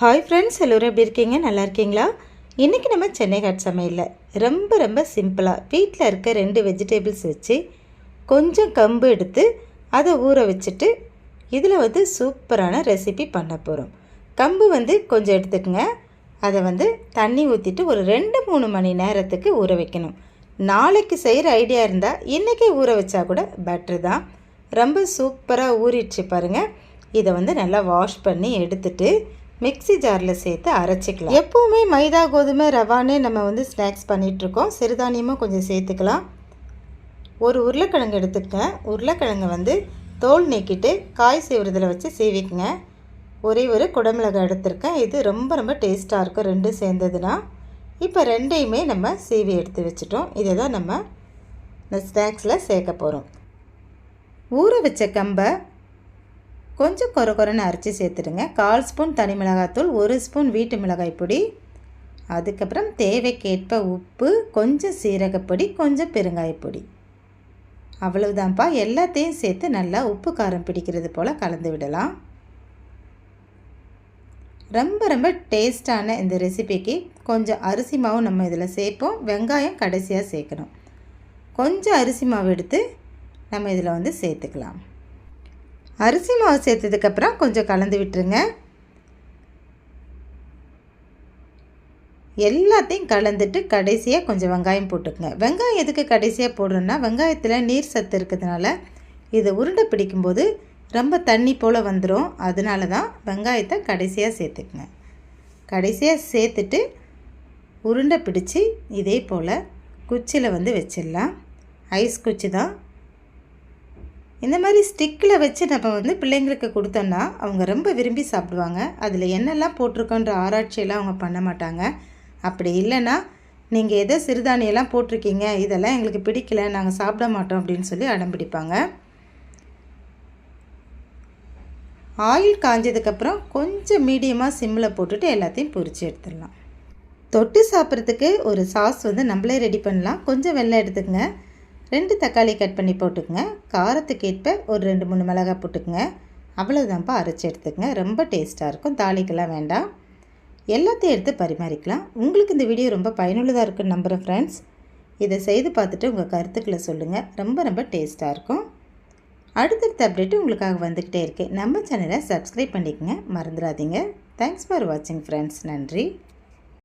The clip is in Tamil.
ஹாய் ஃப்ரெண்ட்ஸ் எல்லோரும் எப்படி இருக்கீங்க? நல்லா இருக்கீங்களா? இன்றைக்கி நம்ம சென்னை ஹாட் சமையலில் ரொம்ப ரொம்ப சிம்பிளாக வீட்டில் இருக்க ரெண்டு வெஜிடபிள்ஸ் வச்சு கொஞ்சம் கம்பு எடுத்து அதை ஊற வச்சுட்டு இதில் வந்து சூப்பரான ரெசிபி பண்ண போகிறோம் கம்பு வந்து கொஞ்சம் எடுத்துக்கங்க. அதை வந்து தண்ணி ஊற்றிட்டு ஒரு ரெண்டு மூணு மணி நேரத்துக்கு ஊற வைக்கணும். நாளைக்கு செய்கிற ஐடியா இருந்தால் இன்றைக்கே ஊற வச்சா கூட பெட்ரு தான். ரொம்ப சூப்பராக ஊறிடுச்சு பாருங்கள் இதை வந்து நல்லா வாஷ் பண்ணி எடுத்துட்டு மிக்ஸி ஜாரில் சேர்த்து அரைச்சிக்கலாம். எப்போவுமே மைதா கோதுமை ரவானே நம்ம வந்து ஸ்நாக்ஸ் பண்ணிகிட்ருக்கோம் சிறுதானியமும் கொஞ்சம் சேர்த்துக்கலாம். ஒரு உருளைக்கிழங்கு எடுத்துக்கங்க. உருளைக்கிழங்கு வந்து தோல் நீக்கிட்டு காய் சீவுறதில் வச்சு சீவிக்குங்க. ஒரே ஒரு குடமிளகாய் எடுத்திருக்கேன். இது ரொம்ப ரொம்ப டேஸ்ட்டாக இருக்கும் ரெண்டும் சேர்ந்ததுன்னா. இப்போ ரெண்டையுமே நம்ம சீவி எடுத்து வச்சுட்டோம். இதை தான் நம்ம இந்த ஸ்நாக்ஸில் சேர்க்க போகிறோம் ஊற வச்ச கம்பை கொஞ்சம் கொர கொரன்னு அரைச்சி சேர்த்துடுங்க. கால் ஸ்பூன் தனி மிளகாத்தூள் ஒரு ஸ்பூன் வீட்டு மிளகாய் பொடி. அதுக்கப்புறம் தேவைக்கேற்ப உப்பு கொஞ்சம் சீரகப்பொடி கொஞ்சம் பெருங்காயப்பொடி அவ்வளவுதான்ப்பா. எல்லாத்தையும் சேர்த்து நல்லா உப்பு காரம் பிடிக்கிறது போல் கலந்து விடலாம். ரொம்ப ரொம்ப டேஸ்டான இந்த ரெசிபிக்கு கொஞ்சம் அரிசி மாவும் நம்ம இதில் சேர்ப்போம். வெங்காயம் கடைசியாக சேர்க்கணும். கொஞ்சம் அரிசி மாவு எடுத்து நம்ம இதில் வந்து சேர்த்துக்கலாம். அரிசி மாவு சேர்த்ததுக்கப்புறம் கொஞ்சம் கலந்து விட்டுருங்க. எல்லாத்தையும் கலந்துட்டு கடைசியாக கொஞ்சம் வெங்காயம் போட்டுக்கங்க. வெங்காயம் எதுக்கு கடைசியாக போடுறோன்னா வெங்காயத்தில் நீர் சத்து இருக்கிறதுனால இதை உருண்டை பிடிக்கும்போது ரொம்ப தண்ணி போல் வந்துடும் அதனால தான் வெங்காயத்தை கடைசியாக சேர்த்துக்குங்க. கடைசியாக சேர்த்துட்டு உருண்டை பிடிச்சி இதே போல் குச்சியில் வந்து வச்சிடலாம். ஐஸ் குச்சி தான் இந்த மாதிரி ஸ்டிக்கில் வச்சு நம்ம வந்து பிள்ளைங்களுக்கு கொடுத்தோன்னா அவங்க ரொம்ப விரும்பி சாப்பிடுவாங்க. அதில் என்னெல்லாம் போட்டிருக்கோன்ற ஆராய்ச்சியெல்லாம் அவங்க பண்ண மாட்டாங்க. அப்படி இல்லைன்னா நீங்கள் எதோ சிறுதானியெல்லாம் போட்டிருக்கீங்க இதெல்லாம் எங்களுக்கு பிடிக்கல நாங்கள் சாப்பிட மாட்டோம் அப்படின்னு சொல்லி அடம் பிடிப்பாங்க. ஆயில் காஞ்சதுக்கப்புறம் கொஞ்சம் மீடியமாக சிம்மில் போட்டுட்டு எல்லாத்தையும் பொரித்து எடுத்துடலாம். தொட்டு சாப்பிட்றதுக்கு ஒரு சாஸ் வந்து நம்மளே ரெடி பண்ணலாம். கொஞ்சம் வெள்ளை எடுத்துக்கங்க. ரெண்டு தக்காளி கட் பண்ணி போட்டுக்கோங்க. காரத்துக்கு ஏற்ப ஒரு ரெண்டு மூணு மிளகாய் போட்டுக்கோங்க. அவ்வளோதான்ப்பா அரைச்சி எடுத்துக்கங்க. ரொம்ப டேஸ்ட்டாக இருக்கும். தாளிக்கெல்லாம் வேண்டாம். எல்லாத்தையும் எடுத்து பரிமாறிக்கலாம். உங்களுக்கு இந்த வீடியோ ரொம்ப பயனுள்ளதாக இருக்குன்னு நம்புகிறேன் ஃப்ரெண்ட்ஸ் இதை செய்து பார்த்துட்டு உங்கள் கருத்துக்களை சொல்லுங்கள் ரொம்ப ரொம்ப டேஸ்ட்டாக இருக்கும். அடுத்தடுத்த அப்டேட்டு உங்களுக்காக வந்துக்கிட்டே இருக்கேன் நம்ம சேனலை சப்ஸ்கிரைப் பண்ணிக்கங்க. மறந்துடாதீங்க. தேங்க்ஸ் ஃபார் வாட்சிங் ஃப்ரெண்ட்ஸ் நன்றி.